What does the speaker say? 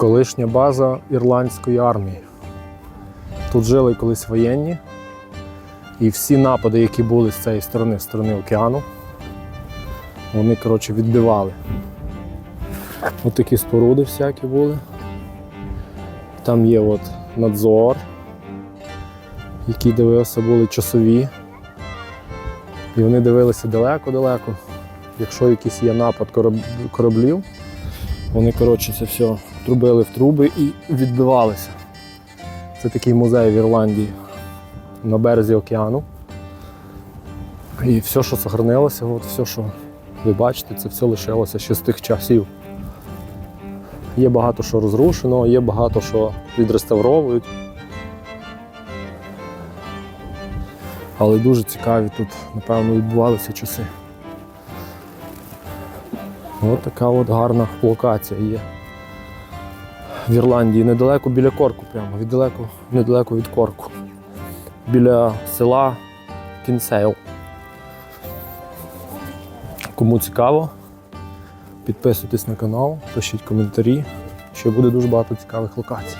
Колишня база ірландської армії. Тут жили колись воєнні, і всі напади, які були з цієї сторони, з сторони океану, вони, коротше, відбивали. Ось такі споруди всякі були. Там є от надзор, які дивився, були часові. І вони дивилися далеко-далеко. Якщо якийсь є напад кораблів, вони, коротше, це все трубили в труби і відбивалися. Це такий музей в Ірландії на березі океану. І все, що сохранилося, от все, що ви бачите, це все лишилося ще з тих часів. Є багато що розрушено, є багато що відреставровують. Але дуже цікаві тут, напевно, відбувалися часи. Ось така от гарна локація є. В Ірландії, недалеко біля Корку, прямо, віддалеко, недалеко від Корку. Біля села Кінсейл. Кому цікаво, підписуйтесь на канал, пишіть коментарі. Ще буде дуже багато цікавих локацій.